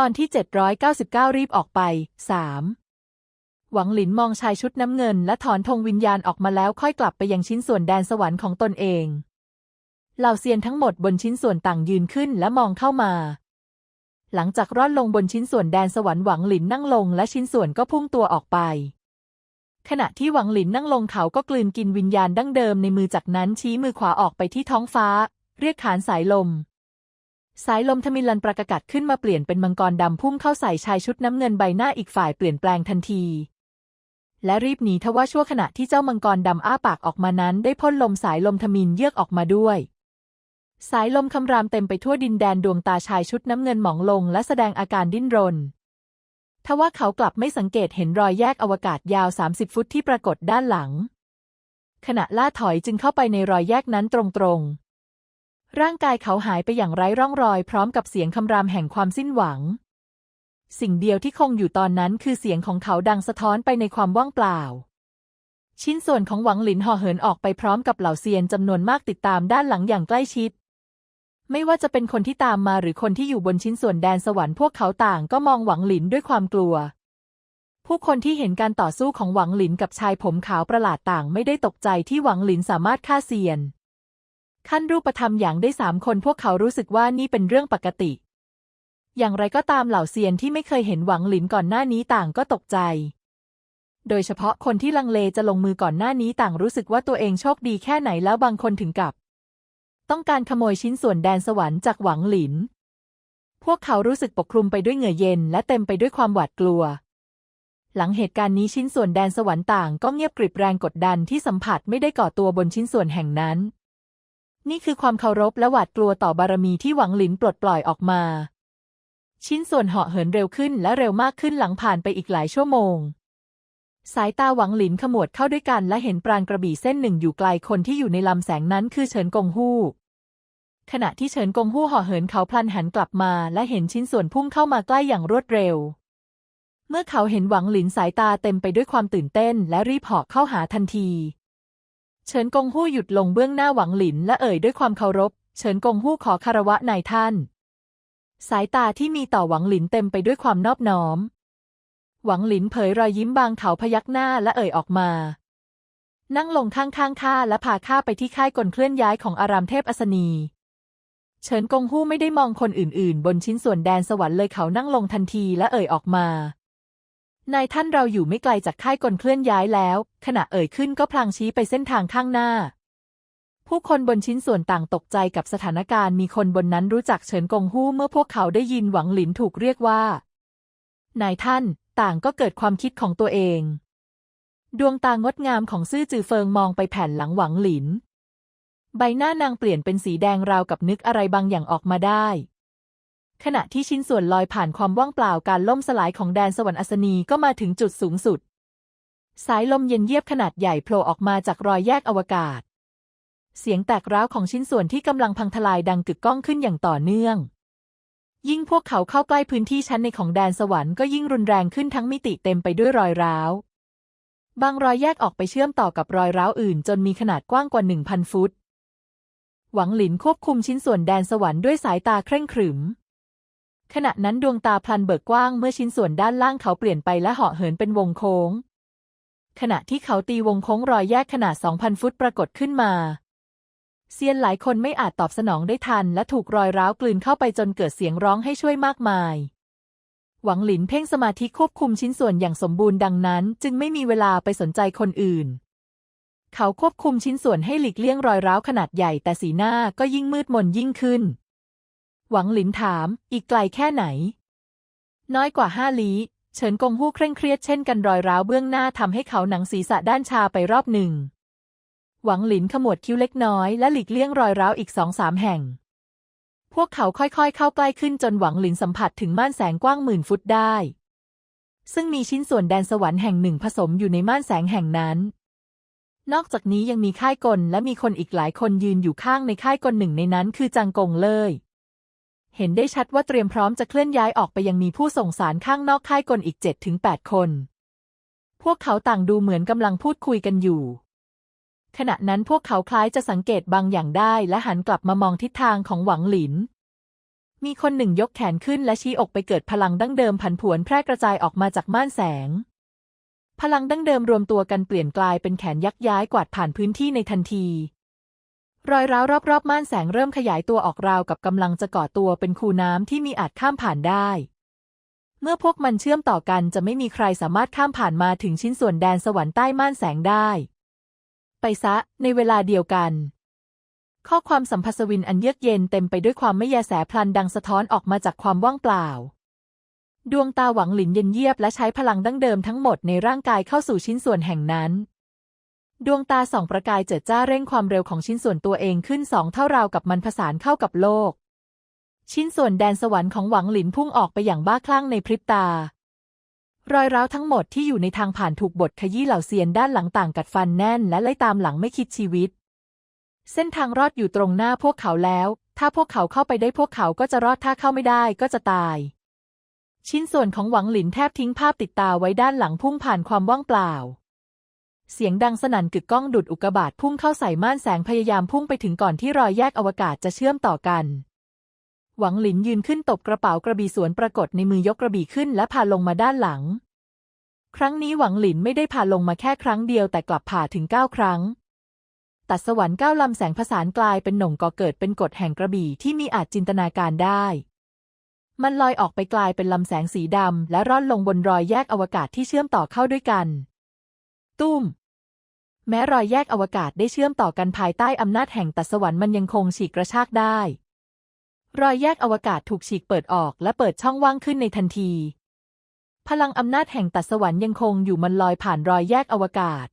ตอนที่ 799 รีบออกไป 3. หวังหลินมองชายชุดน้ำเงิน และถอนธงวิญญาณออกมาแล้วค่อยกลับไปยังชิ้นส่วนแดนสวรรค์ของตนเอง เหล่าเซียนทั้งหมดบนชิ้นส่วนต่างยืนขึ้นและมองเข้ามา หลังจากร่อนลงบนชิ้นส่วนแดนสวรรค์หวังหลินนั่งลงและชิ้นส่วนก็พุ่งตัวออกไป ขณะที่หวังหลินนั่งลงเขาก็กลืนกินวิญญาณดั้งเดิมในมือจากนั้นชี้มือขวาออกไปที่ท้องฟ้า เรียกขานสายลม สายลมทมิลันประกาศขึ้นมาเปลี่ยนเป็นมังกรดำพุ่งเข้าใส่ชายชุดน้ำเงินใบหน้าอีกฝ่ายเปลี่ยนแปลงทันที และรีบหนีทว่าชั่วขณะที่เจ้ามังกรดำอ้าปากออกมานั้น ได้พ่นลมสายลมทมินเยือกออกมาด้วย สายลมคำรามเต็มไปทั่วดินแดนดวงตาชายชุดน้ำเงินหมองลง และแสดงอาการดิ้นรนทว่าเขากลับไม่สังเกตเห็นรอยแยกอวกาศยาว 30 ฟุตที่ปรากฏด้านหลัง ขณะล่าถอยจึงเข้าไปในรอยแยกนั้นตรงๆ ร่างกายเขาหายไปอย่างไร้ร่องรอย พร้อมกับเสียงคำรามแห่งความสิ้นหวัง สิ่งเดียวที่คงอยู่ตอนนั้นคือเสียงของเขาดังสะท้อนไปในความว่างเปล่า ชิ้นส่วนของหวังหลินห่อเหินออกไปพร้อมกับเหล่าเซียนจำนวนมากติดตามด้านหลังอย่างใกล้ชิด ไม่ว่าจะเป็นคนที่ตามมาหรือคนที่อยู่บนชิ้นส่วนแดนสวรรค์พวกเขาต่างก็มองหวังหลินด้วยความกลัว ผู้คนที่เห็นการต่อสู้ของหวังหลินกับชายผมขาวประหลาดต่าง ไม่ได้ตกใจที่หวังหลินสามารถฆ่าเซียน ขั้นรูปธรรมอย่างได้สามคนพวกเขารู้สึกว่านี่เป็นเรื่องปกติ อย่างไรก็ตามเหล่าเซียนที่ไม่เคยเห็นหวังหลินก่อนหน้านี้ต่างก็ตกใจ โดยเฉพาะคนที่ลังเลจะลงมือก่อนหน้านี้ต่างรู้สึกว่าตัวเองโชคดีแค่ไหนแล้วบางคนถึงกับ ต้องการขโมยชิ้นส่วนแดนสวรรค์จากหวังหลิน พวกเขารู้สึกปกคลุมไปด้วยเหงื่อเย็นและเต็มไปด้วยความหวาดกลัวหลังเหตุการณ์นี้ชิ้นส่วนแดนสวรรค์ต่างก็เงียบกริบแรงกดดันที่สัมผัสไม่ได้ก่อตัวบนชิ้นส่วนแห่งนั้น นี่คือความเคารพและหวาดกลัวต่อบารมีที่หวังหลินปลดปล่อยออกมา ชิ้นส่วนเหาะเหินเร็วขึ้นและเร็วมากขึ้นหลังผ่านไปอีกหลายชั่วโมง สายตาหวังหลินขมวดเข้าด้วยกันและเห็นปราณกระบี่เส้นหนึ่งอยู่ไกลคนที่อยู่ในลำแสงนั้นคือเฉินกงฮู้ขณะที่เฉินกงฮู้ห่อเหินเขาพลันหันกลับมา และเห็นชิ้นส่วนพุ่งเข้ามาใกล้อย่างรวดเร็ว เมื่อเขาเห็นหวังหลินสายตาเต็มไปด้วยความตื่นเต้น และรีบเหาะเข้าหาทันที เฉินกงฮู้หยุดลงเบื้องหน้าหวังหลินและเอ่ยด้วยความเคารพ เฉินกงฮู้ขอคารวะนายท่าน สายตาที่มีต่อหวังหลินเต็มไปด้วยความนอบน้อม หวังหลินเผยรอยยิ้มบางเขาพยักหน้าและเอ่ยออกมา นั่งลงข้างๆข้าและพาข้าไปที่ค่ายกลเคลื่อนย้ายของอารามเทพอัสนี เฉินกงฮู้ไม่ได้มองคนอื่นๆ บนชิ้นส่วนแดนสวรรค์เลยเขานั่งลงทันทีและเอ่ยออกมา นายท่านเราอยู่ไม่ไกลจากค่ายกลเคลื่อนย้ายแล้ว ขณะเอ่ยขึ้นก็พลางชี้ไปเส้นทางข้างหน้า ผู้คนบนชิ้นส่วนต่างตกใจกับสถานการณ์มีคนบนนั้นรู้จักเฉินกงฮู้เมื่อพวกเขาได้ยินหวังหลินถูกเรียกว่า นายท่าน ต่างก็เกิดความคิดของตัวเอง ดวงตางดงามของซื่อจือเฟิงมองไปแผ่นหลังหวังหลิน ใบหน้านางเปลี่ยนเป็นสีแดงราวกับนึกอะไรบางอย่างออกมาได้ ขณะที่ชิ้นส่วนลอยผ่านความว่างเปล่าการล่มสลายของแดนสวรรค์อัศนีก็มาถึงจุดสูงสุด สายลมเย็นเยียบขนาดใหญ่โผล่ออกมาจากรอยแยกอวกาศ เสียงแตกร้าวของชิ้นส่วนที่กำลังพังทลายดังกึกก้องขึ้นอย่างต่อเนื่อง ยิ่งพวกเขาเข้าใกล้พื้นที่ชั้นในของแดนสวรรค์ก็ยิ่งรุนแรงขึ้นทั้งมิติเต็มไปด้วยรอยร้าว บางรอยแยกออกไปเชื่อมต่อกับรอยร้าวอื่น จนมีขนาดกว้างกว่าหนึ่งพันฟุตหวังหลินควบคุมชิ้นส่วนแดนสวรรค์ด้วยสายตาเคร่งขรึม ขณะนั้นดวงตาพลันเบิกกว้างเมื่อชิ้นส่วนด้านล่างเขาเปลี่ยนไปและเหาะเหินเป็นวงโค้ง ขณะที่เขาตีวงโค้งรอยแยกขนาด 2,000 ฟุตปรากฏขึ้นมาเซียนหลายคนไม่อาจตอบสนองได้ทันและถูกรอยร้าวกลืนเข้าไปจนเกิดเสียงร้องให้ช่วยมากมาย หวังหลินเพ่งสมาธิควบคุมชิ้นส่วนอย่างสมบูรณ์ดังนั้น จึงไม่มีเวลาไปสนใจคนอื่น เขาควบคุมชิ้นส่วนให้หลีกเลี่ยงรอยร้าวขนาดใหญ่แต่สีหน้าก็ยิ่งมืดมนยิ่งขึ้น หวังหลินถาม อีกไกลแค่ไหน น้อยกว่าห้าลี้ เฉินกงฮู้เคร่งเครียดเช่นกันรอยร้าวเบื้องหน้าทำให้เขาหนังศีรษะด้านชาไปรอบหนึ่ง หวังหลินขมวดคิ้วเล็กน้อยและหลีกเลี่ยงรอยร้าวอีกสองสามแห่ง พวกเขาค่อยๆ เข้าใกล้ขึ้นจนหวังหลินสัมผัสถึงม่านแสงกว้างหมื่นฟุตได้ ซึ่งมีชิ้นส่วนแดนสวรรค์แห่งหนึ่งผสมอยู่ในม่านแสงแห่งนั้นนอกจากนี้ยังมีค่ายกลและมีคนอีกหลายคนยืนอยู่ข้างในค่ายกลหนึ่งในนั้นคือจางกงเลย เห็นได้ชัดว่าเตรียมพร้อมจะเคลื่อนย้ายออกไปยังมีผู้ส่งสารข้างนอกค่ายกลอีกเจ็ดถึงแปดคน พวกเขาต่างดูเหมือนกำลังพูดคุยกันอยู่ ขณะนั้นพวกเขาคล้ายจะสังเกตบางอย่างได้และหันกลับมามองทิศทางของหวังหลิน มีคนหนึ่งยกแขนขึ้นและชี้อกไปเกิดพลังดั้งเดิมผันผวนแพร่กระจายออกมาจากม่านแสง พลังดั้งเดิมรวมตัวกันเปลี่ยนกลายเป็นแขนยักย้ายกวาดผ่านพื้นที่ในทันที รอยร้าวรอบๆ ม่านแสงเริ่มขยายตัวออกราวกับกำลังจะก่อตัวเป็นคูน้ำที่มีอาจข้ามผ่านได้ เมื่อพวกมันเชื่อมต่อกันจะไม่มีใครสามารถข้ามผ่านมาถึงชิ้นส่วนแดนสวรรค์ใต้ม่านแสงได้ ไปซะ ในเวลาเดียวกัน ข้อความสัมพัสวินอันเยือกเย็นเต็มไปด้วยความไม่แยแสพลันดังสะท้อนออกมาจากความว่างเปล่า ดวงตาหวังหลินเย็นเยียบและใช้พลังดั้งเดิมทั้งหมดในร่างกายเข้าสู่ชิ้นส่วนแห่งนั้น ดวงตาส่องประกายเจิดจ้าเร่งความเร็วของชิ้นส่วนตัวเองขึ้นสองเท่าราวกับมันผสานเข้ากับโลก ชิ้นส่วนแดนสวรรค์ของหวังหลินพุ่งออกไปอย่างบ้าคลั่งในพริบตารอยร้าวทั้งหมดที่อยู่ในทางผ่านถูกบทขยี้เหล่าเซียนด้านหลังต่างกัดฟันแน่นและไล่ตามหลังไม่คิดชีวิต เส้นทางรอดอยู่ตรงหน้าพวกเขาแล้ว ถ้าพวกเขาเข้าไปได้พวกเขาก็จะรอดถ้าเข้าไม่ได้ก็จะตาย ชิ้นส่วนของหวังหลินแทบทิ้งภาพติดตาไว้ด้านหลังพุ่งผ่านความว่างเปล่า เสียงดังสนั่นกึกก้องดุดอุกกาบาตพุ่งเข้าใส่ม่านแสงพยายามพุ่งไปถึงก่อนที่รอยแยกอวกาศจะเชื่อมต่อกัน หวังหลินยืนขึ้นตบกระเป๋ากระบี่สวนปรากฏในมือยกกระบี่ขึ้นและพาลงมาด้านหลัง ครั้งนี้หวังหลินไม่ได้พาลงมาแค่ครั้งเดียวแต่กลับผ่าถึงเก้าครั้ง ตัดสวรรค์เก้าลำแสงผสานกลายเป็นหน่งก่อเกิดเป็นกฎแห่งกระบี่ที่มีอาจจินตนาการได้มันลอยออกไปกลายเป็นลำแสงสีดำและร่อนลงบนรอยแยกอวกาศที่เชื่อมต่อเข้าด้วยกัน ตุ้ม แม้รอยแยกอวกาศได้เชื่อมต่อกันภายใต้อำนาจแห่งตัดสวรรค์มันยังคงฉีกกระชากได้ รอยแยกอวกาศถูกฉีกเปิดออกและเปิดช่องว่างขึ้นในทันที พลังอำนาจแห่งตัดสวรรค์ยังคงอยู่มันลอยผ่านรอยแยกอวกาศ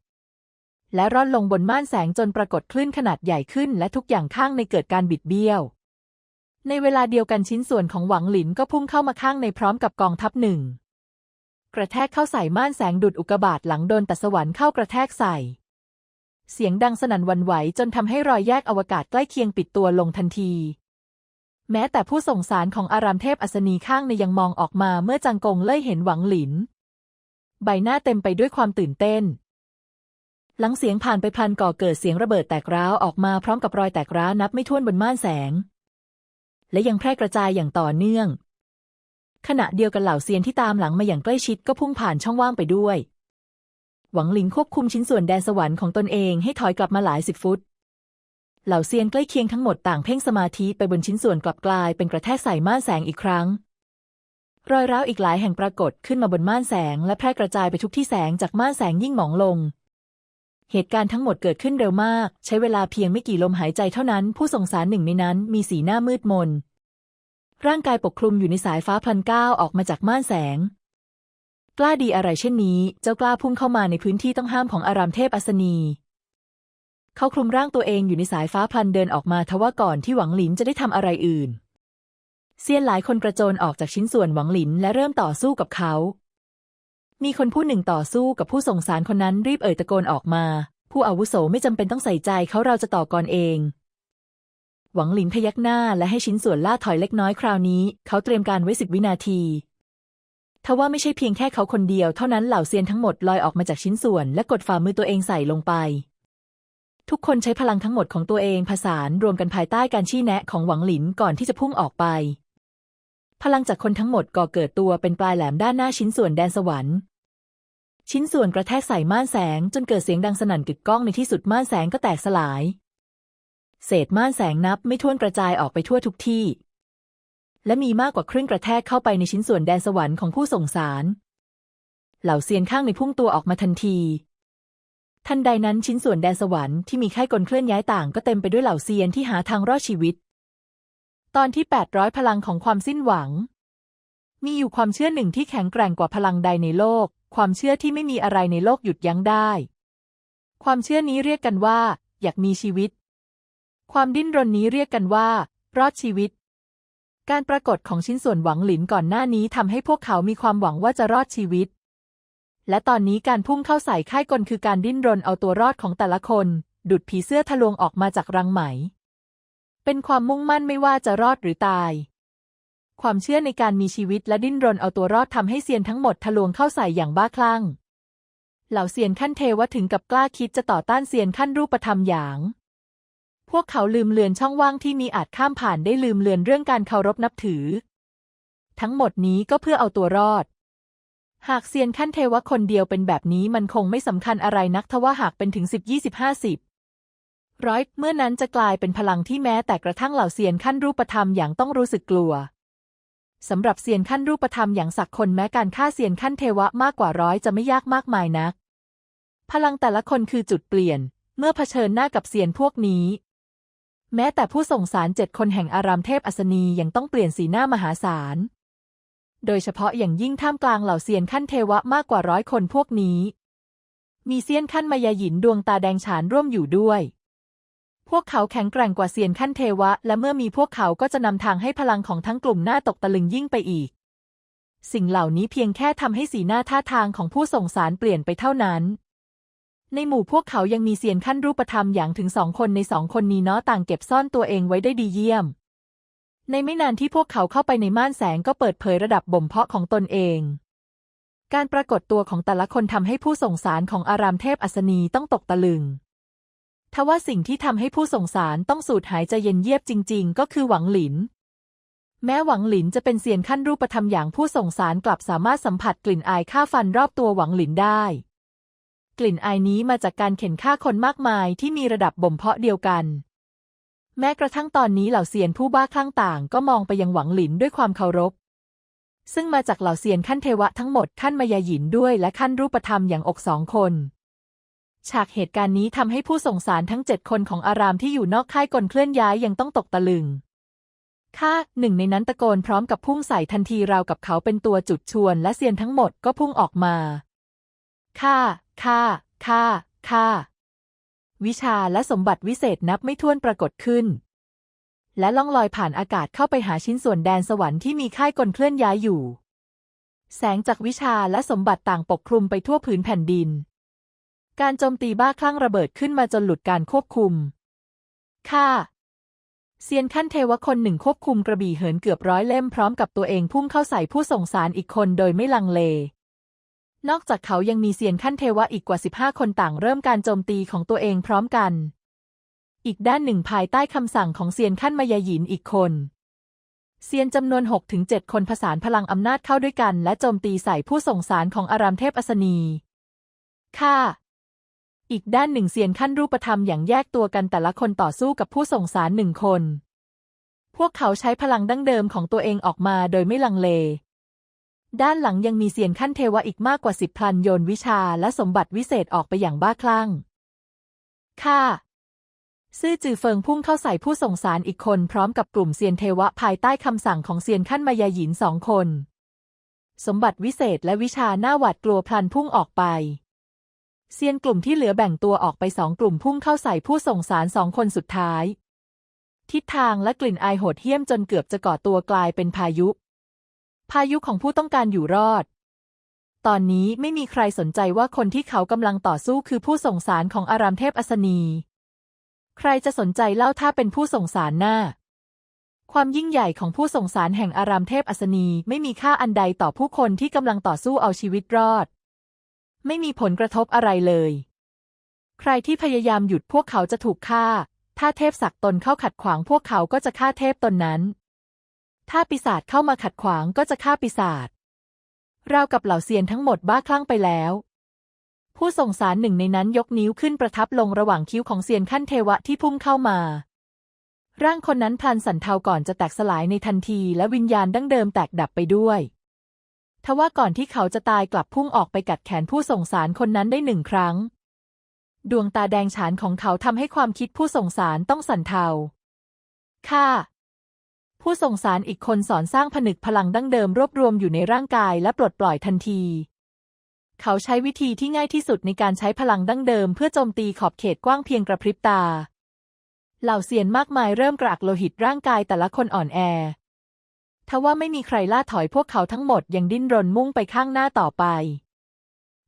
และร่อนลงบนม่านแสงจนปรากฏคลื่นขนาดใหญ่ขึ้น และทุกอย่างข้างในเกิดการบิดเบี้ยว ในเวลาเดียวกันชิ้นส่วนของหวังหลินก็พุ่งเข้ามาข้างในพร้อมกับกองทัพหนึ่ง กระแทกเข้าใส่ม่านแสงดุดอุกบาตหลังโดนตัสวรรค์เข้ากระแทกใส่ เสียงดังสนั่นวันไหวจนทำให้รอยแยกอวกาศใกล้เคียงปิดตัวลงทันที แม้แต่ผู้ส่งสารของอารามเทพอัศนีข้างในยังมองออกมาเมื่อจังกงเล่ยเห็นหวังหลิน ใบหน้าเต็มไปด้วยความตื่นเต้น หลังเสียงผ่านไปพันก่อเกิดเสียงระเบิดแตกร้าวออกมาพร้อมกับรอยแตกร้าวนับไม่ถ้วนบนม่านแสง และยังแพร่กระจายอย่างต่อเนื่อง ขณะเดียวกันเหล่าเซียนที่ตามหลังมาอย่างใกล้ชิดก็พุ่งผ่านช่องว่างไปด้วย หวังหลิงควบคุมชิ้นส่วนแดนสวรรค์ของตนเองให้ถอยกลับมาหลายสิบฟุต เหล่าเซียนใกล้เคียงทั้งหมดต่างเพ่งสมาธิไปบนชิ้นส่วนกลับกลายเป็นกระแทกใส่ม่านแสงอีกครั้ง รอยร้าวอีกหลายแห่งปรากฏขึ้นมาบนม่านแสง และแพร่กระจายไปทุกที่แสงจากม่านแสงยิ่งหมองลงเหตุการณ์ทั้งหมดเกิดขึ้นเร็วมาก ใช้เวลาเพียงไม่กี่ลมหายใจเท่านั้น ผู้ส่งสารหนึ่งในนั้นมีสีหน้ามืดมน ร่างกายปกคลุมอยู่ในสายฟ้าพลันก้าวออกมาจากม่านแสง กล้าดีอะไรเช่นนี้ เจ้ากล้าพุ่งเข้ามาในพื้นที่ต้องห้ามของอารามเทพอัศนีเขาคลุมร่างตัวเองอยู่ในสายฟ้าพลันเดินออกมาทว่าก่อนที่หวังหลินจะได้ทำอะไรอื่น เซียนหลายคนกระโจนออกจากชิ้นส่วนหวังหลินและเริ่มต่อสู้กับเขา มีคนผู้หนึ่งต่อสู้กับผู้ส่งสารคนนั้นรีบเอ่ยตะโกนออกมา ผู้อาวุโสไม่จำเป็นต้องใส่ใจเขาเราจะต่อก่อนเอง หวังหลินพยักหน้าและให้ชิ้นส่วนล่าถอยเล็กน้อยคราวนี้ เขาเตรียมการไว้สิบวินาทีทว่าไม่ใช่เพียงแค่เขาคนเดียวเท่านั้นเหล่าเซียนทั้งหมดลอยออกมาจากชิ้นส่วน และกดฝ่ามือตัวเองใส่ลงไป ทุกคนใช้พลังทั้งหมดของตัวเองผสานรวมกันภายใต้การชี้แนะของหวังหลินก่อนที่จะพุ่งออกไป พลังจากคนทั้งหมดก่อเกิดตัวเป็นปลายแหลมด้านหน้าชิ้นส่วนแดนสวรรค์ ชิ้นส่วนกระแทกใส่ม่านแสงจนเกิดเสียงดังสนั่นกึกก้องในที่สุดม่านแสงก็แตกสลาย เศษม่านแสงนับไม่ถ้วนกระจายออกไปทั่วทุกที่ และมีมากกว่าครึ่งกระแทกเข้าไปในชิ้นส่วนแดนสวรรค์ของผู้ส่งสาร เหล่าเซียนข้างในพุ่งตัวออกมาทันที ทันใดนั้นชิ้นส่วนแดนสวรรค์ที่มีแค่กลเคลื่อนย้ายต่างก็เต็มไปด้วยเหล่าเซียนที่หาทางรอดชีวิต ตอนที่ 800 พลังของความสิ้นหวัง มีอยู่ความเชื่อหนึ่งที่แข็งแกร่งกว่าพลังใดในโลก ความเชื่อที่ไม่มีอะไรในโลกหยุดยั้งได้ ความเชื่อนี้เรียกกันว่า อยากมีชีวิต ความดิ้นรนนี้เรียกกันว่า รอดชีวิต การปรากฏของชิ้นส่วนหวังหลินก่อนหน้านี้ทำให้พวกเขามีความหวังว่าจะรอดชีวิต และตอนนี้การพุ่งเข้าใส่ค่ายกลคือการดิ้นรนเอาตัวรอดของแต่ละคน ดุดผีเสื้อทะลวงออกมาจากรังไหม เป็นความมุ่งมั่นไม่ว่าจะรอดหรือตาย ความเชื่อในการมีชีวิตและดิ้นรนเอาตัวรอดทำให้เซียนทั้งหมดทะลวงเข้าใส่อย่างบ้าคลั่งเหล่าเซียนขั้นเทวะถึงกับกล้าคิดจะต่อต้านเซียนขั้นรูปธรรมอย่าง พวกเขาลืมเลือนช่องว่างที่มีอาจข้ามผ่านได้ลืมเลือนเรื่องการเคารพนับถือ ทั้งหมดนี้ก็เพื่อเอาตัวรอด หากเซียนขั้นเทวะคนเดียวเป็นแบบนี้มันคงไม่สำคัญอะไรนักทว่าหากเป็นถึงสิบยี่สิบห้าสิบร้อยเมื่อนั้นจะกลายเป็นพลังที่แม้แต่กระทั่งเหล่าเซียนขั้นรูปธรรมอย่างต้องรู้สึกกลัวสำหรับเซียนขั้นรูปธรรมอย่างสักคนแม้การฆ่าเซียนขั้นเทวะมากกว่าร้อยจะไม่ยากมากมายนัก พลังแต่ละคนคือจุดเปลี่ยน เมื่อเผชิญหน้ากับเซียนพวกนี้ แม้แต่ผู้ส่งสารเจ็ดคนแห่งอารามเทพอัศนียังต้องเปลี่ยนสีหน้ามหาศาล โดยเฉพาะอย่างยิ่งท่ามกลางเหล่าเซียนขั้นเทวะมากกว่าร้อยคนพวกนี้ มีเซียนขั้นมายาหยินดวงตาแดงฉานร่วมอยู่ด้วย พวกเขาแข็งแกร่งกว่าเซียนขั้นเทวะ และเมื่อมีพวกเขาก็จะนำทางให้พลังของทั้งกลุ่มหน้าตกตะลึงยิ่งไปอีก สิ่งเหล่านี้เพียงแค่ทำให้สีหน้าท่าทางของผู้ส่งสารเปลี่ยนไปเท่านั้น ในหมู่พวกเขายังมีเซียนขั้นรูปธรรมอย่างถึงสองคนในสองคนนี้เนาะต่างเก็บซ่อนตัวเองไว้ได้ดีเยี่ยม ในไม่นานที่พวกเขาเข้าไปในม่านแสงก็เปิดเผยระดับบ่มเพาะของตนเอง การปรากฏตัวของแต่ละคนทำให้ผู้ส่งสารของอารามเทพอัศนีต้องตกตะลึงทว่าสิ่งที่ทำให้ผู้ส่งสารต้องสูดหายใจเย็นเยียบจริง ๆ ก็คือหวังหลิน แม้หวังหลินจะเป็นเซียนขั้นรูปธรรมอย่างผู้ส่งสารกลับสามารถสัมผัสกลิ่นอายฆ่าฟันรอบตัวหวังหลินได้ กลิ่นอายนี้มาจากการเข็นฆ่าคนมากมายที่มีระดับบ่มเพาะเดียวกัน แม้กระทั่งตอนนี้เหล่าเซียนผู้บ้าคลั่งต่างก็มองไปยังหวังหลินด้วยความเคารพ ซึ่งมาจากเหล่าเซียนขั้นเทวะทั้งหมดขั้นมายาหยินด้วยและขั้นรูปธรรมอย่างอกสองคนฉากเหตุการณ์นี้ทำให้ผู้ส่งสารทั้งเจ็ดคนของอารามที่อยู่นอกค่ายกลเคลื่อนย้ายยังต้องตกตะลึง ข้าหนึ่งในนั้นตะโกนพร้อมกับพุ่งใส่ทันทีราวกับเขาเป็นตัวจุดชวนและเซียนทั้งหมดก็พุ่งออกมา ข้า ข้าข้าข้าวิชาและสมบัติวิเศษนับไม่ถ้วนปรากฏขึ้น และล่องลอยผ่านอากาศเข้าไปหาชิ้นส่วนแดนสวรรค์ที่มีค่ายกลเคลื่อนย้ายอยู่ แสงจากวิชาและสมบัติต่างปกคลุมไปทั่วผืนแผ่นดิน การโจมตีบ้าคลั่งระเบิดขึ้นมาจนหลุดการควบคุมข้าเซียนขั้นเทวคนหนึ่งควบคุมกระบี่เหินเกือบร้อยเล่มพร้อมกับตัวเองพุ่งเข้าใส่ผู้ส่งสารอีกคนโดยไม่ลังเล นอกจากเขายังมีเซียนขั้นเทวะอีกกว่า 15 คนต่างเริ่มการโจมตีของตัวเองพร้อมกัน อีกด้านหนึ่งภายใต้คำสั่งของเซียนขั้นมายาหยินอีกคน เซียนจำนวน 6-7 คนผสานพลังอำนาจเข้าด้วยกัน และโจมตีใส่ผู้ส่งสารของอารามเทพอัศนีข้าอีกด้านหนึ่งเซียนขั้นรูปธรรมอย่างแยกตัวกันแต่ละคนต่อสู้กับผู้ส่งสารหนึ่งคน พวกเขาใช้พลังดั้งเดิมของตัวเองออกมาโดยไม่ลังเล ด้านหลังยังมีเซียนขั้นเทวะอีกมากกว่าสิบพลันโยนวิชาและสมบัติวิเศษออกไปอย่างบ้าคลั่ง ค่ะ ซื่อจือเฟิงพุ่งเข้าใส่ผู้ส่งสารอีกคนพร้อมกับกลุ่มเซียนเทวะภายใต้คำสั่งของเซียนขั้นมายาหยินสองคน สมบัติวิเศษและวิชาหน้าหวาดกลัวพลันพุ่งออกไป เซียนกลุ่มที่เหลือแบ่งตัวออกไปสองกลุ่มพุ่งเข้าใส่ผู้ส่งสารสองคนสุดท้าย ทิศทางและกลิ่นอายโหดเหี้ยมจนเกือบจะก่อตัวกลายเป็นพายุ พายุของผู้ต้องการอยู่รอด ตอนนี้ไม่มีใครสนใจว่าคนที่เขากำลังต่อสู้คือผู้ส่งสารของอารามเทพอัศนี ใครจะสนใจเล่าถ้าเป็นผู้ส่งสารหน้า ความยิ่งใหญ่ของผู้ส่งสารแห่งอารามเทพอัศนีไม่มีค่าอันใดต่อผู้คนที่กำลังต่อสู้เอาชีวิตรอด ไม่มีผลกระทบอะไรเลย ใครที่พยายามหยุดพวกเขาจะถูกฆ่า ถ้าเทพศักดิ์ตนเข้าขัดขวางพวกเขาก็จะฆ่าเทพตนนั้น ถ้าปีศาจเข้ามาขัดขวางก็จะฆ่าปีศาจเรากับเหล่าเซียนทั้งหมดบ้าคลั่งไปแล้ว ผู้ส่งสารหนึ่งในนั้นยกนิ้วขึ้นประทับลงระหว่างคิ้วของเซียนขั้นเทวะที่พุ่งเข้ามา ร่างคนนั้นพลันสันเทาก่อนจะแตกสลายในทันทีและวิญญาณดั้งเดิมแตกดับไปด้วยทว่าก่อนที่เขาจะตายกลับพุ่งออกไปกัดแขนผู้ส่งสารคนนั้นได้หนึ่งครั้ง ดวงตาแดงฉานของเขาทำให้ความคิดผู้ส่งสารต้องสั่นเทา ค่ะ ผู้ส่งสารอีกคนสอนสร้างผนึกพลังดั้งเดิมรวบรวมอยู่ในร่างกายและปลดปล่อยทันที เขาใช้วิธีที่ง่ายที่สุดในการใช้พลังดั้งเดิม เพื่อโจมตีขอบเขตกว้างเพียงกระพริบตา เหล่าเซียนมากมายเริ่มกระอักโลหิตร่างกายแต่ละคนอ่อนแอทว่าไม่มีใครล่าถอยพวกเขาทั้งหมดยังดิ้นรนมุ่งไปข้างหน้าต่อไป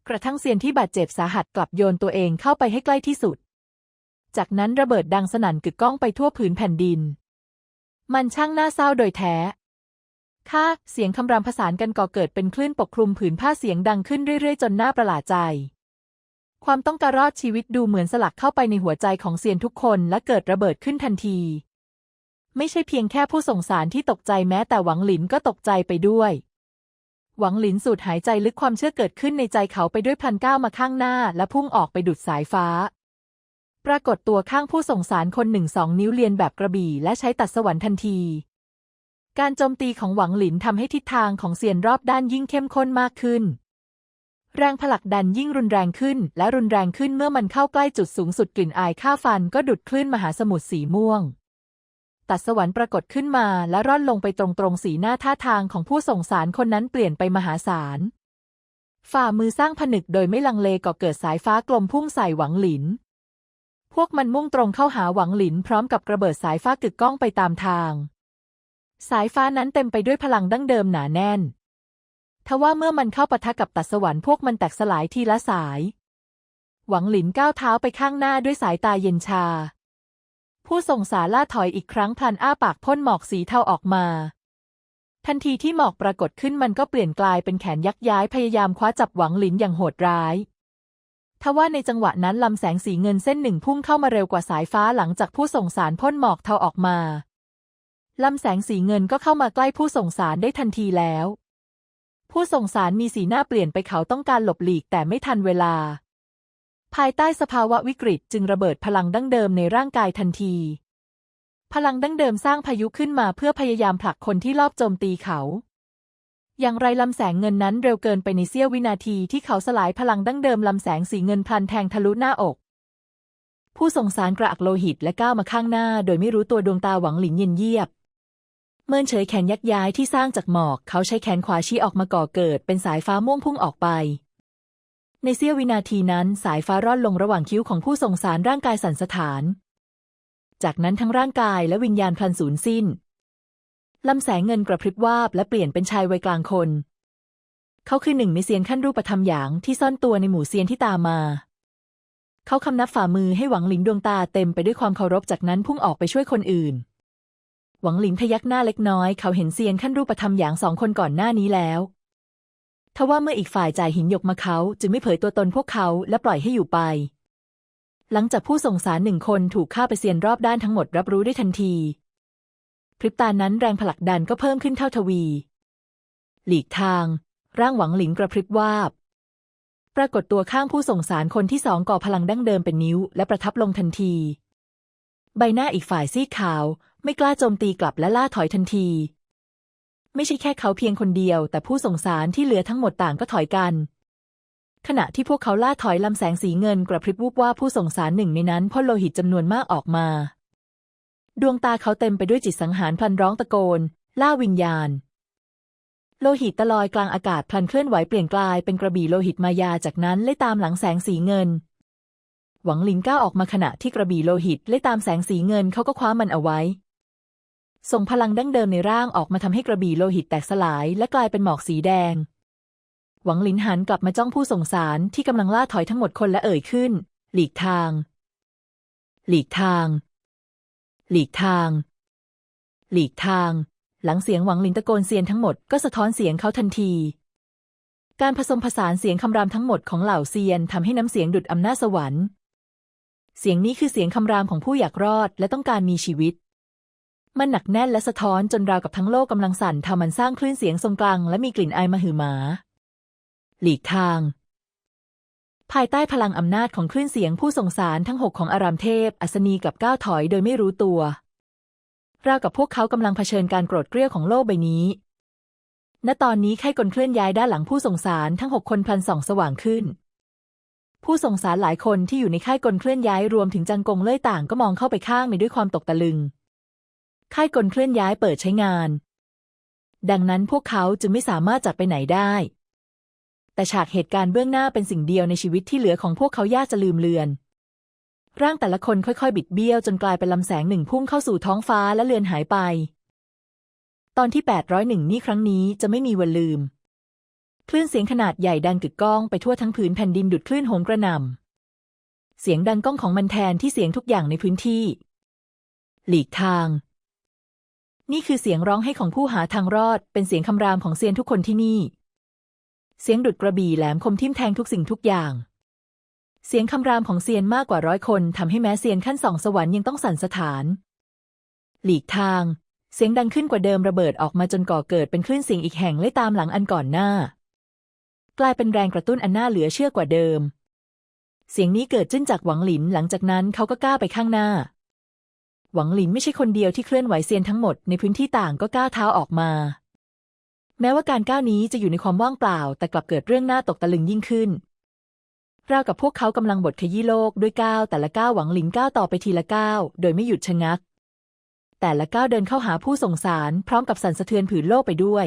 กระทั่งเซียนที่บาดเจ็บสาหัสกลับโยนตัวเองเข้าไปให้ใกล้ที่สุด จากนั้นระเบิดดังสนั่นกึกก้องไปทั่วผืนแผ่นดิน มันช่างน่าเศร้าโดยแท้ ค่ะ เสียงคำรามผสานกันก่อเกิดเป็นคลื่นปกคลุมผืนผ้าเสียงดังขึ้นเรื่อยๆ จนน่าประหลาดใจ ความต้องการรอดชีวิตดูเหมือนสลักเข้าไปในหัวใจของเซียนทุกคนและเกิดระเบิดขึ้นทันที ไม่ใช่เพียงแค่ผู้ส่งสารที่ตกใจแม้แต่หวังหลินก็ตกใจไปด้วยหวังหลินสูดหายใจลึกความเชื่อเกิดขึ้นในใจเขาไปด้วยพลันก้าวมาข้างหน้า และพุ่งออกไปดุดสายฟ้า ปรากฏตัวข้างผู้ส่งสารคนหนึ่งสองนิ้วเลียนแบบกระบี่และใช้ตัดสวรรค์ทันที การโจมตีของหวังหลินทำให้ทิศทางของเซียนรอบด้านยิ่งเข้มข้นมากขึ้น แรงผลักดันยิ่งรุนแรงขึ้น และรุนแรงขึ้นเมื่อมันเข้าใกล้จุดสูงสุดกลิ่นอายฆ่าฟันก็ดุดคลื่นมหาสมุทรสีม่วง ตัดสวรรค์ปรากฏขึ้นมาและร่อนลงไปตรงๆสีหน้าท่าทางของผู้ส่งสารคนนั้นเปลี่ยนไปมหาศาลฝ่ามือสร้างผนึกโดยไม่ลังเลก็เกิดสายฟ้ากลมพุ่งใส่หวังหลิน พวกมันมุ่งตรงเข้าหาหวังหลินพร้อมกับกระเบิดสายฟ้ากึกก้องไปตามทาง สายฟ้านั้นเต็มไปด้วยพลังดั้งเดิมหนาแน่น ทว่าเมื่อมันเข้าปะทะกับตัดสวรรค์พวกมันแตกสลายทีละสาย หวังหลินก้าวเท้าไปข้างหน้าด้วยสายตาเย็นชา ผู้ส่งสารล่าถอยอีกครั้งพลันอ้าปากพ่นหมอกสีเทาออกมา ทันทีที่หมอกปรากฏขึ้นมันก็เปลี่ยนกลายเป็นแขนยักย้ายพยายามคว้าจับหวังหลินอย่างโหดร้าย ทว่าในจังหวะนั้นลำแสงสีเงินเส้นหนึ่งพุ่งเข้ามาเร็วกว่าสายฟ้าหลังจากผู้ส่งสารพ่นหมอกเทาออกมา ลำแสงสีเงินก็เข้ามาใกล้ผู้ส่งสารได้ทันทีแล้ว ผู้ส่งสารมีสีหน้าเปลี่ยนไปเขาต้องการหลบหลีกแต่ไม่ทันเวลา ภายใต้สภาวะวิกฤตจึงระเบิดพลังดั้งเดิมในร่างกายทันที พลังดั้งเดิมสร้างพายุขึ้นมาเพื่อพยายามผลักคนที่ลอบโจมตีเขา อย่างไรลำแสงเงินนั้นเร็วเกินไปในเสี้ยววินาทีที่เขาสลายพลังดั้งเดิมลำแสงสีเงินพลันแทงทะลุหน้าอก ผู้ส่งสารกระอักโลหิตและก้าวมาข้างหน้า โดยไม่รู้ตัวดวงตาหวังหลินเย็นเยียบ เมินเฉยแขนยักย้ายที่สร้างจากหมอก เขาใช้แขนขวาชี้ออกมาก่อเกิด เป็นสายฟ้าม่วงพุ่งออกไป ในเสี้ยววินาทีนั้น สายฟ้าร่อนลงระหว่างคิ้วของผู้ส่งสารร่างกายสั่นสะท้าน จากนั้นทั้งร่างกายและวิญญาณพลันสูญสิ้น ลำแสงเงินกระพริบวาบและเปลี่ยนเป็นชายวัยกลางคน เขาคือหนึ่งในเซียนขั้นรูปธรรมหยางที่ซ่อนตัวในหมู่เซียนที่ตามมา เขาคำนับฝ่ามือให้หวังหลินดวงตาเต็มไปด้วยความเคารพจากนั้นพุ่งออกไปช่วยคนอื่น หวังหลินพยักหน้าเล็กน้อย เขาเห็นเซียนขั้นรูปธรรมหยางสองคนก่อนหน้านี้แล้วทว่าเมื่ออีกฝ่ายจ่ายหินหยกมาเขาจึงไม่เผยตัวตนพวกเขาและปล่อยให้อยู่ไป หลังจากผู้ส่งสารหนึ่งคนถูกฆ่าไปเซียนรอบด้านทั้งหมดรับรู้ได้ทันที พริบตานั้นแรงผลักดันก็เพิ่มขึ้นเท่าทวี หลีกทาง ร่างหวังหลินกระพริบวาบ ปรากฏตัวข้างผู้ส่งสารคนที่สองก่อพลังดั้งเดิมเป็นนิ้ว และประทับลงทันที ใบหน้าอีกฝ่ายซีขาว ไม่กล้าโจมตีกลับและล่าถอยทันที ไม่ใช่แค่เขาเพียงคนเดียว แต่ผู้ส่งสารที่เหลือทั้งหมดต่างก็ถอยกันขณะที่พวกเขาล่าถอยลำแสงสีเงินกระพริบวูบว่าผู้ส่งสารหนึ่งในนั้นพ่นโลหิตจำนวนมากออกมา ดวงตาเขาเต็มไปด้วยจิตสังหารพลันร้องตะโกน ล่าวิญญาณ โลหิตตะลอยกลางอากาศพลันเคลื่อนไหวเปลี่ยนกลายเป็นกระบี่โลหิตมายาจากนั้นไล่ตามหลังแสงสีเงิน หวังหลินก้าวออกมาขณะที่กระบี่โลหิตไล่ตามแสงสีเงินเขาก็คว้ามันเอาไว้ ส่งพลังดั้งเดิมในร่างออกมาทำให้กระบี่โลหิตแตกสลายและกลายเป็นหมอกสีแดง หวังหลินหันกลับมาจ้องผู้ส่งสารที่กำลังล่าถอยทั้งหมดคนและเอ่ยขึ้น หลีกทาง หลีกทาง หลีกทาง หลีกทาง หลังเสียงหวังหลินตะโกนเซียนทั้งหมดก็สะท้อนเสียงเขาทันที การผสมผสานเสียงคำรามทั้งหมดของเหล่าเซียนทำให้น้ำเสียงดุดอำนาจสวรรค์ เสียงนี้คือเสียงคำรามของผู้อยากรอดและต้องการมีชีวิต มันหนักแน่นและสะท้อนจนราวกับทั้งโลกกำลังสั่นทำมันสร้างคลื่นเสียงทรงกลางและมีกลิ่นอายมหึมา หลีกทาง ภายใต้พลังอำนาจของคลื่นเสียงผู้ส่งสารทั้งหกของอารามเทพ อัศนีกับก้าวถอยโดยไม่รู้ตัวราวกับพวกเขากำลังเผชิญการโกรธเกรี้ยวของโลกใบนี้ ณ ตอนนี้ไข้กลเคลื่อนย้ายด้านหลังผู้ส่งสารทั้งหกคนพลันส่องสว่างขึ้น ผู้ส่งสารหลายคนที่อยู่ในค่ายกลเคลื่อนย้ายรวมถึงจังกงเล่ยต่างก็มองเข้าไปข้างในด้วยความตกตะลึง ค่ายกลเคลื่อนย้ายเปิดใช้งาน ดังนั้นพวกเขาจึงไม่สามารถจัดไปไหนได้ แต่ฉากเหตุการณ์เบื้องหน้าเป็นสิ่งเดียวในชีวิตที่เหลือของพวกเขายากจะลืมเลือน ร่างแต่ละคนค่อยๆ บิดเบี้ยวจนกลายเป็นลำแสงหนึ่งพุ่งเข้าสู่ท้องฟ้าและเลือนหายไป ตอนที่ 801 นี่ครั้งนี้จะไม่มีวันลืม คลื่นเสียงขนาดใหญ่ดังกึกก้องไปทั่วทั้งผืนแผ่นดินดุดคลื่นโหมกระหน่ำ เสียงดังก้องของมันแทนที่เสียงทุกอย่างในพื้นที่ หลีกทาง นี่คือเสียงร้องให้ของผู้หาทางรอด เป็นเสียงคำรามของเซียนทุกคนที่นี่ เสียงดุดกระบี่แหลมคมทิ่มแทงทุกสิ่งทุกอย่าง เสียงคำรามของเซียนมากกว่าร้อยคนทำให้แม้เซียนขั้นสองสวรรค์ยังต้องสั่นสะท้าน หลีกทาง เสียงดังขึ้นกว่าเดิมระเบิดออกมาจนก่อเกิดเป็นคลื่นเสียงอีกแห่งไล่ตามหลังอันก่อนหน้า กลายเป็นแรงกระตุ้นอันน่าเหลือเชื่อกว่าเดิม เสียงนี้เกิดขึ้นจากหวังหลินหลังจากนั้นเขาก็ก้าวไปข้างหน้า หวังหลินไม่ใช่คนเดียวที่เคลื่อนไหวเซียนทั้งหมดในพื้นที่ต่างก็ก้าวเท้าออกมา แม้ว่าการก้าวนี้จะอยู่ในความว่างเปล่า แต่กลับเกิดเรื่องน่าตกตะลึงยิ่งขึ้นราวกับพวกเขากำลังบดขยี้โลกด้วยก้าวแต่ละก้าวหวังหลินก้าวต่อไปทีละก้าวโดยไม่หยุดชะงัก แต่ละก้าวเดินเข้าหาผู้ส่งสารพร้อมกับสั่นสะเทือนผืนโลกไปด้วย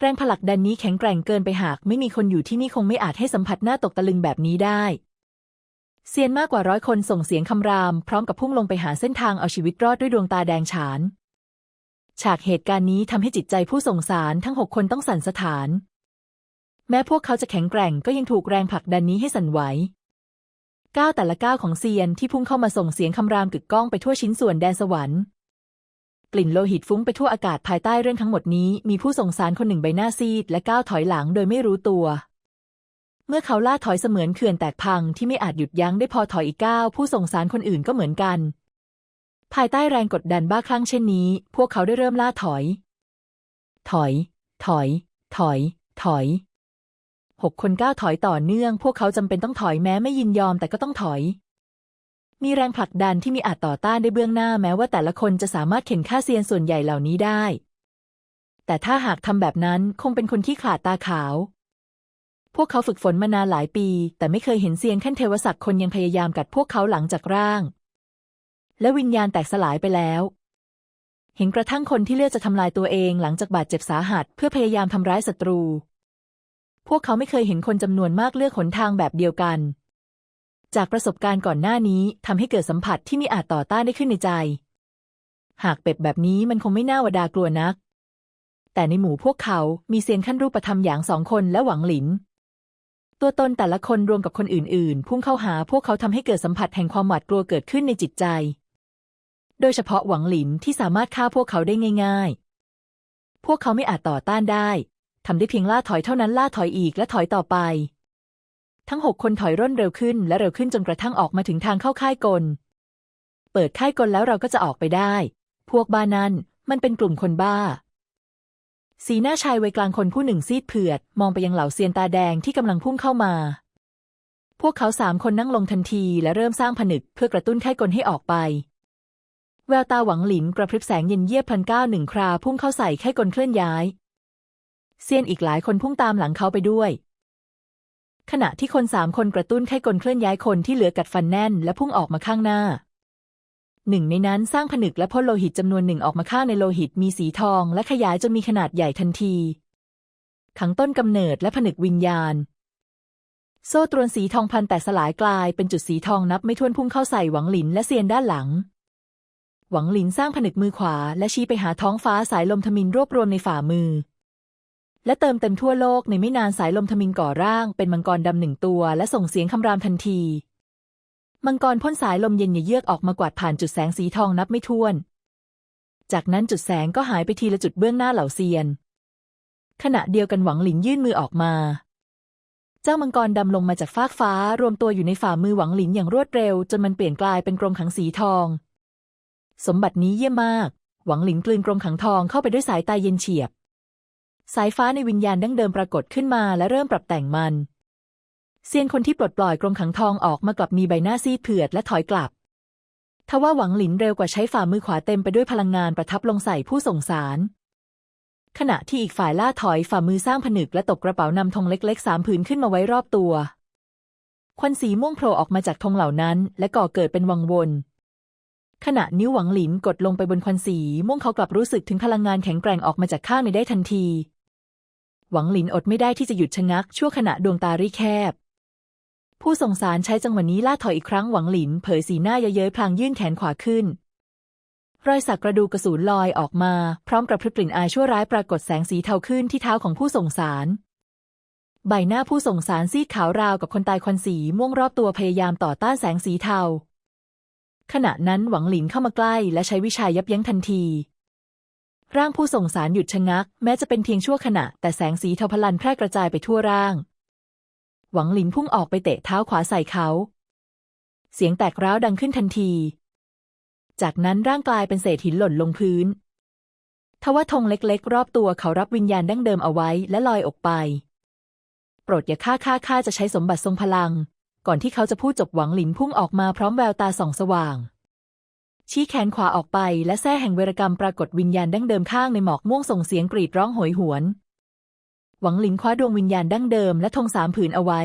แรงผลักดันนี้แข็งแกร่งเกินไปหาก ไม่มีคนอยู่ที่นี่คงไม่อาจให้สัมผัสหน่าตกตะลึงแบบนี้ได้เซียนมากกว่าร้อยคนส่งเสียงคำราม พร้อมกับพุ่งลงไปหาเส้นทางเอาชีวิตรอดด้วยดวงตาแดงฉาน ฉากเหตุการณ์นี้ทำให้จิตใจผู้ส่งสารทั้งหกคนต้องสั่นสะท้าน แม้พวกเขาจะแข็งแกร่งก็ยังถูกแรงผลักดันนี้ให้สั่นไหวก้าวแต่ละก้าวของเซียนที่พุ่งเข้ามาส่งเสียงคำรามกึกก้องไปทั่วชิ้นส่วนแดนสวรรค์ กลิ่นโลหิตฟุ้งไปทั่วอากาศภายใต้เรื่องทั้งหมดนี้ มีผู้ส่งสารคนหนึ่งใบหน้าซีด และก้าวถอยหลังโดยไม่รู้ตัว เมื่อเขาล่าถอยเสมือนเขื่อนแตกพังที่ไม่อาจหยุดยั้งได้พอถอยอีกก้าวผู้ส่งสารคนอื่นก็เหมือนกัน ภายใต้แรงกดดันบ้าคลั่งเช่นนี้ พวกเขาได้เริ่มล่าถอย ถอย ถอย ถอย ถอยหกคนก้าวถอยต่อเนื่อง พวกเขาจำเป็นต้องถอยแม้ไม่ยินยอมแต่ก็ต้องถอย มีแรงผลักดันที่มีอาจต่อต้านได้เบื้องหน้าแม้ว่าแต่ละคนจะสามารถเข็นค่าเซียนส่วนใหญ่เหล่านี้ได้ แต่ถ้าหากทำแบบนั้นคงเป็นคนที่ขาดตาขาว พวกเขาฝึกฝนมานานหลายปี แต่ไม่เคยเห็นเซียนขั้นเทวศักดิ์คนยังพยายามกัดพวกเขาหลังจากร่าง และวิญญาณแตกสลายไปแล้วเห็นกระทั่งคนที่เลือกจะทำลายตัวเองหลังจากบาดเจ็บสาหัส เพื่อพยายามทำร้ายศัตรู พวกเขาไม่เคยเห็นคนจำนวนมากเลือกหนทางแบบเดียวกัน จากประสบการณ์ก่อนหน้านี้ทำให้เกิดสัมผัสที่มีอาจต่อต้านได้ขึ้นในใจ หากเป็ดแบบนี้มันคงไม่น่าหวดากลัวนัก แต่ในหมู่พวกเขามีเซียนขั้นรูปธรรมอย่างสองคนและหวังหลิน ตัวตนแต่ละคนรวมกับคนอื่น ๆ พุ่งเข้าหาพวกเขาทำให้เกิดสัมผัสแห่งความหวาดกลัวเกิดขึ้นในจิตใจ โดยเฉพาะหวังหลินที่สามารถฆ่าพวกเขาได้ง่าย ๆ พวกเขาไม่อาจต่อต้านได้ทำได้เพียงล่าถอยเท่านั้นล่าถอยอีกและถอยต่อไป ทั้งหกคนถอยร่นเร็วขึ้นและเร็วขึ้นจนกระทั่งออกมาถึงทางเข้าค่ายกล เปิดค่ายกลแล้วเราก็จะออกไปได้ พวกบ้านั้นมันเป็นกลุ่มคนบ้า สีหน้าชายวัยกลางคนผู้หนึ่งซีดเผือด มองไปยังเหล่าเซียนตาแดงที่กำลังพุ่งเข้ามา พวกเขาสามคนนั่งลงทันทีและเริ่มสร้างผนึกเพื่อกระตุ้นค่ายกลให้ออกไป แววตาหวังหลินกระพริบแสงเย็นเยียบพลันก้าวหนึ่งคราพุ่งเข้าใส่แค่กลเคลื่อนย้าย เซียนอีกหลายคนพุ่งตามหลังเขาไปด้วย ขณะที่คนสามคนกระตุ้นค่ายกลเคลื่อนย้ายคนที่เหลือกัดฟันแน่นและพุ่งออกมาข้างหน้า หนึ่งในนั้นสร้างผนึกและพ่นโลหิตจำนวนหนึ่งออกมาข้างในโลหิตมีสีทองและขยายจนมีขนาดใหญ่ทันทีขังต้นกำเนิดและผนึกวิญญาณ โซ่ตรวนสีทองพันแต่สลายกลายเป็นจุดสีทองนับไม่ถ้วนพุ่งเข้าใส่หวังหลินและเซียนด้านหลัง หวังหลินสร้างผนึกมือขวา และชี้ไปหาท้องฟ้าสายลมทมินรวบรวมในฝ่ามือ และเติมเต็มทั่วโลกในไม่นานสายลมทมินก่อร่าง เป็นมังกรดำหนึ่งตัว และส่งเสียงคำรามทันที มังกรพ่นสายลมเย็นเยือกออกมากวาดผ่านจุดแสงสีทองนับไม่ถ้วน จากนั้นจุดแสงก็หายไปทีละจุดเบื้องหน้าเหล่าเซียน ขณะเดียวกันหวังหลินยื่นมือออกมาเจ้ามังกรดำลงมาจากฟากฟ้ารวมตัวอยู่ในฝ่ามือหวังหลินอย่างรวดเร็ว จนมันเปลี่ยนกลายเป็นกรงขังสีทอง สมบัตินี้เยี่ยมมาก หวังหลินกลืนกรงขังทองเข้าไปด้วยสายตาเย็นเฉียบ สายฟ้าในวิญญาณดั้งเดิมปรากฏขึ้นมาและเริ่มปรับแต่งมัน เซียนคนที่ปลดปล่อยกรงขังทองออกมากลับมีใบหน้าซีดเผือดและถอยกลับ ทว่าหวังหลินเร็วกว่าใช้ฝ่ามือขวาเต็มไปด้วยพลังงานประทับลงใส่ผู้ส่งสาร ขณะที่อีกฝ่ายล่าถอยฝ่ามือสร้างผนึกและตบกระเป๋านำธงเล็กๆสามผืนขึ้นมาไว้รอบตัวควันสีม่วงโผล่ออกมาจากธงเหล่านั้น และก่อเกิดเป็นวังวน ขณะนิ้วหวังหลินกดลงไปบนควันสีม่วงเขากลับรู้สึกถึงพลังงานแข็งแกร่งออกมาจากข้างในได้ทันที หวังหลินอดไม่ได้ที่จะหยุดชะงัก ชั่วขณะดวงตารีแคบ ผู้ส่งสารใช้จังหวะนี้ล่าถอยอีกครั้งหวังหลินเผยสีหน้าเย้ยๆพลางยื่นแขนขวาขึ้น รอยสักกระดูกกระสุนลอยออกมา พร้อมกับพริบกลิ่นอายชั่วร้ายปรากฏแสงสีเทาขึ้นที่เท้าของผู้ส่งสารใบหน้าผู้ส่งสารซีดขาวราวกับคนตายควันสีม่วงรอบตัวพยายามต่อต้านแสงสีเทา ขณะนั้นหวังหลินเข้ามาใกล้และใช้วิชายับยั้งทันที ร่างผู้ส่งสารหยุดชะงัก แม้จะเป็นเพียงชั่วขณะ แต่แสงสีเทาพลันแพร่กระจายไปทั่วร่าง หวังหลินพุ่งออกไปเตะเท้าขวาใส่เขา เสียงแตกร้าวดังขึ้นทันที จากนั้นร่างกลายเป็นเศษหินหล่นลงพื้นทว่าธงเล็กๆ รอบตัวเขารับวิญญาณดั้งเดิมเอาไว้และลอยออกไป โปรดอย่าฆ่าข้าข้าจะใช้สมบัติทรงพลัง ก่อนที่เขาจะพูดจบหวังหลินพุ่งออกมาพร้อมแววตาส่องสว่าง ชี้แขนขวาออกไปและแส้แห่งเวรกรรมปรากฏวิญญาณดั้งเดิมข้างในหมอกม่วงส่งเสียงกรีดร้องโหยหวน หวังหลินคว้าดวงวิญญาณดั้งเดิมและธงสามผืนเอาไว้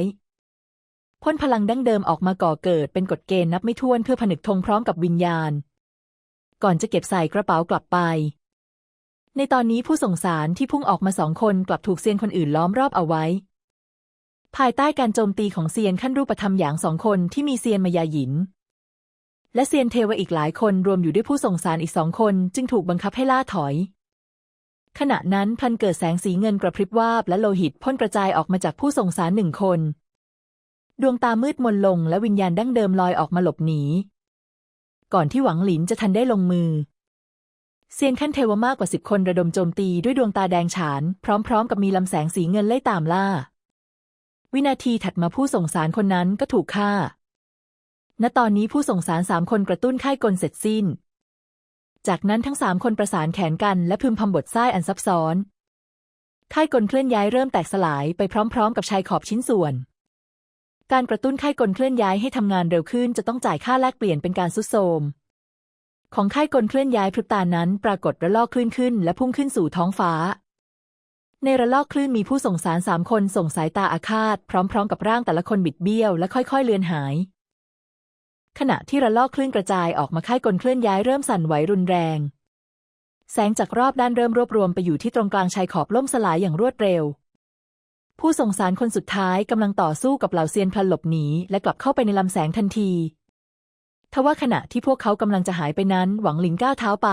พ่นพลังดั้งเดิมออกมาก่อเกิดเป็นกฎเกณฑ์นับไม่ถ้วนเพื่อผนึกธงพร้อมกับวิญญาณ ก่อนจะเก็บใส่กระเป๋ากลับไป ในตอนนี้ผู้ส่งสารที่พุ่งออกมาสองคนกลับถูกเซียนคนอื่นล้อมรอบเอาไว้ ภายใต้การโจมตีของเซียนขั้นรูปธรรมอย่างสองคนที่มีเซียนมายาหยิน และเซียนเทวอีกหลายคนรวมอยู่ด้วยผู้ส่งสารอีกสองคนจึงถูกบังคับให้ล่าถอย ขณะนั้นพลันเกิดแสงสีเงินกระพริบวาบและโลหิตพ่นกระจายออกมาจากผู้ส่งสารหนึ่งคน ดวงตามืดมนลงและวิญญาณดั้งเดิมลอยออกมาหลบหนี ก่อนที่หวังหลินจะทันได้ลงมือเซียนขั้นเทวมากกว่าสิบคนระดมโจมตีด้วยดวงตาแดงฉาน พร้อมๆ กับมีลำแสงสีเงินไล่ตามล่า วินาทีถัดมาผู้ส่งสารคนนั้นก็ถูกฆ่า ณ ตอนนี้ผู้ส่งสารสามคนกระตุ้นค่ายกลเสร็จสิ้น จากนั้นทั้งสามคนประสานแขนกันและพึมพำบทไส้อันซับซ้อน ค่ายกลเคลื่อนย้ายเริ่มแตกสลายไปพร้อม ๆ กับชายขอบชิ้นส่วน การกระตุ้นค่ายกลเคลื่อนย้ายให้ทำงานเร็วขึ้นจะต้องจ่ายค่าแลกเปลี่ยนเป็นการซุดโทมของค่ายกลเคลื่อนย้ายพริบตานั้นปรากฏระลอกคลื่นขึ้น และพุ่งขึ้นสู่ท้องฟ้า ในระลอกคลื่นมีผู้ส่งสารสามคนส่งสายตาอาฆาต พร้อมๆ กับร่างแต่ละคนบิดเบี้ยวและค่อยๆ เลือนหาย ขณะที่ระลอกคลื่นกระจายออกมาค่ายกลเคลื่อนย้ายเริ่มสั่นไหวรุนแรง แสงจากรอบด้านเริ่มรวบรวมไปอยู่ที่ตรงกลางชายขอบล่มสลายอย่างรวดเร็ว ผู้ส่งสารคนสุดท้ายกำลังต่อสู้กับเหล่าเซียนพลันหลบหนีและกลับเข้าไปในลำแสงทันทีทว่าขณะที่พวกเขากำลังจะหายไปนั้น หวังหลิงก้าวเท้าไป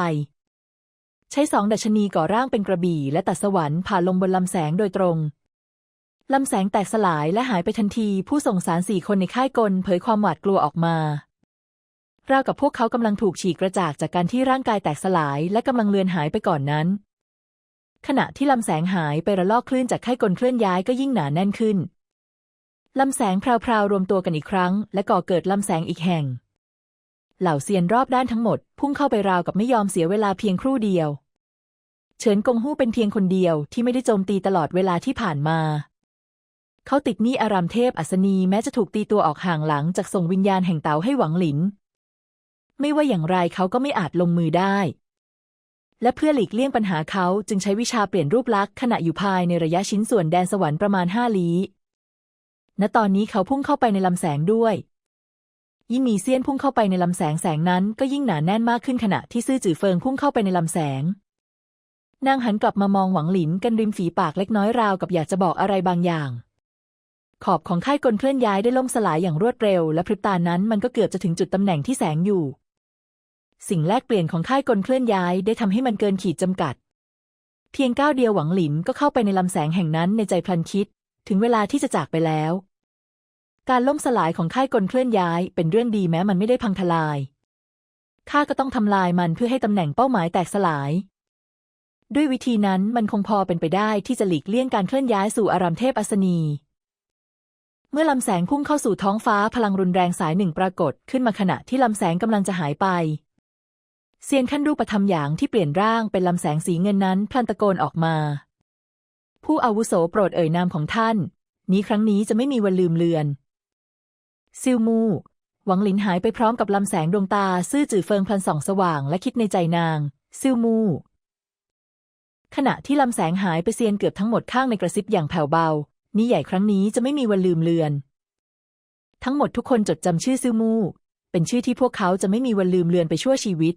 ใช้สองดัชนีก่อร่างเป็นกระบี่ และตัดสวรรค์ผ่าลงบนลำแสงโดยตรงลำแสงแตกสลายและหายไปทันที ผู้ส่งสารสี่คนในค่ายกลเผยความหวาดกลัวออกมาราวกับพวกเขากำลังถูกฉีกกระจากจากการที่ร่างกายแตกสลายและกำลังเลือนหายไปก่อนนั้น ขณะที่ลำแสงหายไประลอกคลื่นจากค่ายกลเคลื่อนย้ายก็ยิ่งหนาแน่นขึ้นลำแสงพราวๆรวมตัวกันอีกครั้ง และก่อเกิดลำแสงอีกแห่ง เหล่าเซียนรอบด้านทั้งหมด พุ่งเข้าไปราวกับไม่ยอมเสียเวลาเพียงครู่เดียว เฉินกงฮู้เป็นเพียงคนเดียวที่ไม่ได้โจมตีตลอดเวลาที่ผ่านมา เขาติดหนี้อารามเทพอัศนีแม้จะถูกตีตัวออกห่างหลังจากส่งวิญญาณแห่งเต๋าให้หวังหลิน ไม่ว่าอย่างไรเขาก็ไม่อาจลงมือได้ และเพื่อหลีกเลี่ยงปัญหาเขาจึงใช้วิชาเปลี่ยนรูปลักษณ์ขณะอยู่ภายในระยะชิ้นส่วนแดนสวรรค์ประมาณห้าลี้ณตอนนี้เขาพุ่งเข้าไปในลำแสงด้วย ยิ่งมีเซียนพุ่งเข้าไปในลำแสงแสงนั้นก็ยิ่งหนาแน่นมากขึ้นขณะที่ซื่อจือเฟิงพุ่งเข้าไปในลำแสง นางหันกลับมามองหวังหลินกันริมฝีปากเล็กน้อยราวกับอยากจะบอกอะไรบางอย่าง ขอบของค่ายกลเคลื่อนย้ายได้ล่มสลายอย่างรวดเร็ว และพริบตานั้นมันก็เกือบจะถึงจุดตำแหน่งที่แสงอยู่ สิ่งแลกเปลี่ยนของค่ายกลเคลื่อนย้ายได้ทำให้มันเกินขีดจำกัด เพียงก้าวเดียวหวังหลินก็เข้าไปในลำแสงแห่งนั้นในใจพลันคิด ถึงเวลาที่จะจากไปแล้ว การล่มสลายของค่ายกลเคลื่อนย้าย เป็นเรื่องดีแม้มันไม่ได้พังทลาย ข้าก็ต้องทำลายมันเพื่อให้ตำแหน่งเป้าหมายแตกสลาย ด้วยวิธีนั้นมันคงพอเป็นไปได้ที่จะหลีกเลี่ยงการเคลื่อนย้ายสู่อารามเทพอัศนี เมื่อลำแสงพุ่งเข้าสู่ท้องฟ้าพลังรุนแรงสายหนึ่งปรากฏขึ้นมาขณะที่ลำแสงกำลังจะหายไปเซียนขั้นรูปธรรมหยางที่เปลี่ยนร่างเป็นลำแสงสีเงินนั้นพลันตะโกนออกมา ผู้อาวุโสโปรดเอ่ยนามของท่าน นี้ครั้งนี้จะไม่มีวันลืมเลือน ซิลมูหวังหลินหายไปพร้อมกับลำแสงดวงตา ซื่อจื่อเฟิงพลันส่องสว่างและคิดในใจนาง ซิลมู ขณะที่ลำแสงหายไปเซียนเกือบทั้งหมดข้างในกระซิบอย่างแผ่วเบา นี่ใหญ่ครั้งนี้จะไม่มีวันลืมเลือน ทั้งหมดทุกคนจดจำชื่อซิลมู เป็นชื่อที่พวกเขาจะไม่มีวันลืมเลือนไปชั่วชีวิต